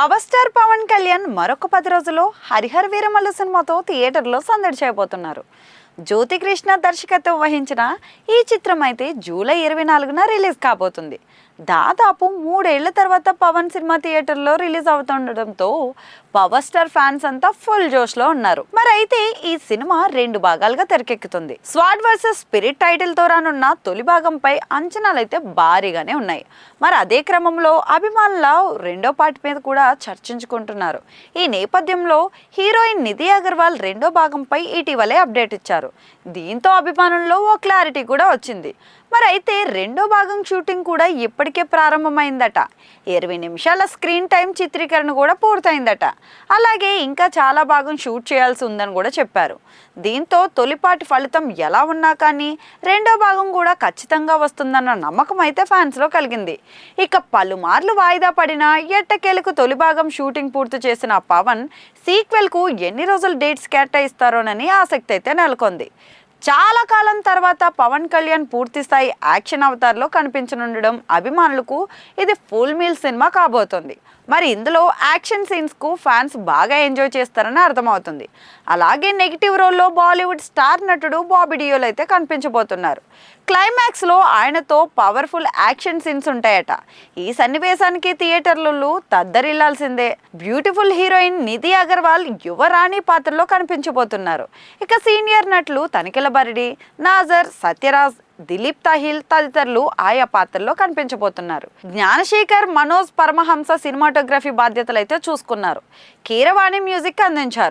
Power star Pawan Kalyan మరొక పది రోజుల్లో హరిహర వీరమల్లు సినిమాతో థియేటర్లో సందడి చేయబోతున్నారు. జ్యోతి కృష్ణ దర్శకత్వం వహించిన ఈ చిత్రం అయితే జూలై ఇరవై నాలుగున రిలీజ్ కాబోతుంది. దాదాపు మూడేళ్ళ తర్వాత పవన్ సినిమా థియేటర్లో రిలీజ్ అవుతుండటంతో పవర్ స్టార్ ఫ్యాన్స్ అంతా ఫుల్ జోష్లో ఉన్నారు. మరి అయితే ఈ సినిమా రెండు భాగాలుగా తెరకెక్కుతుంది. స్వాడ్ వర్సెస్ స్పిరిట్ టైటిల్తో రానున్న తొలి భాగంపై అంచనాలు అయితే భారీగానే ఉన్నాయి. మరి అదే క్రమంలో అభిమానుల రెండో పార్ట్ మీద కూడా చర్చించుకుంటున్నారు. ఈ నేపథ్యంలో హీరోయిన్ నిధి అగర్వాల్ రెండో భాగంపై ఇటీవలే అప్డేట్ ఇచ్చారు. దీంతో అభిమానుల్లో ఓ క్లారిటీ కూడా వచ్చింది. మరి అయితే రెండో భాగం షూటింగ్ కూడా ఇప్పటికే ప్రారంభమైందట. ఇరవై నిమిషాల స్క్రీన్ టైం చిత్రీకరణ కూడా పూర్తయిందట. అలాగే ఇంకా చాలా భాగం షూట్ చేయాల్సి ఉందని కూడా చెప్పారు. దీంతో తొలిపాటి ఫలితం ఎలా ఉన్నా కానీ రెండో భాగం కూడా ఖచ్చితంగా వస్తుందన్న నమ్మకం అయితే ఫ్యాన్స్లో కలిగింది. ఇక పలుమార్లు వాయిదా పడిన ఎట్టకేలకు తొలి భాగం షూటింగ్ పూర్తి చేసిన పవన్ సీక్వెల్కు ఎన్ని రోజులు డేట్స్ కేటాయిస్తారోనని ఆసక్తి అయితే నెలకొంది. చాలా కాలం తర్వాత పవన్ కళ్యాణ్ పూర్తి స్థాయి యాక్షన్ అవతార్లో కనిపించనుండడం అభిమానులకు ఇది ఫుల్ మీల్ సినిమా కాబోతోంది. మరి ఇందులో యాక్షన్ సీన్స్కు ఫ్యాన్స్ బాగా ఎంజాయ్ చేస్తారని అర్థమవుతుంది. అలాగే నెగిటివ్ రోల్లో బాలీవుడ్ స్టార్ నటుడు బాబీ డియోల్ అయితే కనిపించబోతున్నారు. క్లైమాక్స్లో ఆయనతో పవర్ఫుల్ యాక్షన్ సీన్స్ ఉంటాయట. ఈ సన్నివేశానికి థియేటర్లు తద్దరిల్లాల్సిందే. బ్యూటిఫుల్ హీరోయిన్ నిధి అగర్వాల్ యువరాణి పాత్రలో కనిపించబోతున్నారు. ఇక సీనియర్ నటులు తనిఖిల బరిడి నాజర్ సత్యరాజ్ దిలీప్ తాహిల్ తదితరులు ఆయా పాత్రల్లో కనిపించబోతున్నారు. జ్ఞానశేఖర్ మనోజ్ పరమహంస సినిమాటోగ్రఫీ బాధ్యతలు అయితే చూసుకున్నారు. కీరవాణి మ్యూజిక్ అందించారు.